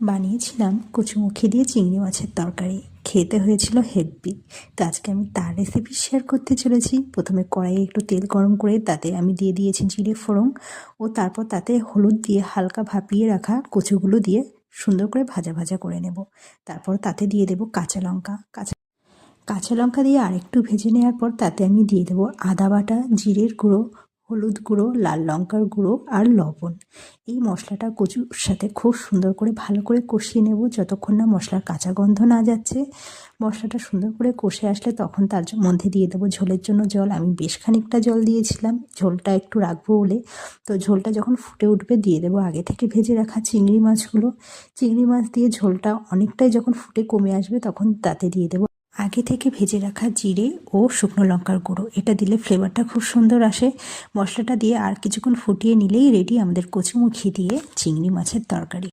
বানিয়েছিলাম কচুমুখি দিয়ে চিংড়ি মাছের তরকারি। খেতে হয়েছিল হেভি তো আজকে আমি তার রেসিপি শেয়ার করতে চলেছি। প্রথমে কড়াইয়ে একটু তেল গরম করে তাতে আমি দিয়ে দিয়েছি জিরে ফোড়ন ও তারপর তাতে হলুদ দিয়ে হালকা ভাপিয়ে রাখা কচুগুলো দিয়ে সুন্দর করে ভাজা ভাজা করে নেব। তারপর তাতে দিয়ে দেব কাঁচা লঙ্কা। কাঁচা কাঁচা লঙ্কা দিয়ে আরেকটু ভেজে নেওয়ার পর তাতে আমি দিয়ে দেবো আদা বাটা, জিরের গুঁড়ো হলুদ গুঁড়ো, লাল লঙ্কার গুঁড়ো আর লবণ। এই মশলাটা কচুর সাথে খুব সুন্দর করে ভালো করে কষিয়ে নেব যতক্ষণ না মশলার কাঁচা গন্ধ না যাচ্ছে। মশলাটা সুন্দর করে কষে আসলে তখন তার মধ্যে দিয়ে দেবো ঝোলের জন্য জল। আমি বেশ খানিকটা জল দিয়েছিলাম। ঝোলটা একটু রাখব বলে। তো ঝোলটা যখন ফুটে উঠবে দিয়ে দেবো আগে থেকে ভেজে রাখা চিংড়ি মাছগুলো। চিংড়ি মাছ দিয়ে ঝোলটা অনেকটাই যখন ফুটে কমে আসবে তখন তাতে দিয়ে দেবো আগে থেকে ভেজে রাখা জিরে ও শুকনো লঙ্কার গুঁড়ো। এটা দিলে ফ্লেভারটা খুব সুন্দর আসে। মশলাটা দিয়ে আর কিছুক্ষণ ফুটিয়ে নিলেই রেডি আমাদের কচুমুখি দিয়ে চিংড়ি মাছের তরকারি।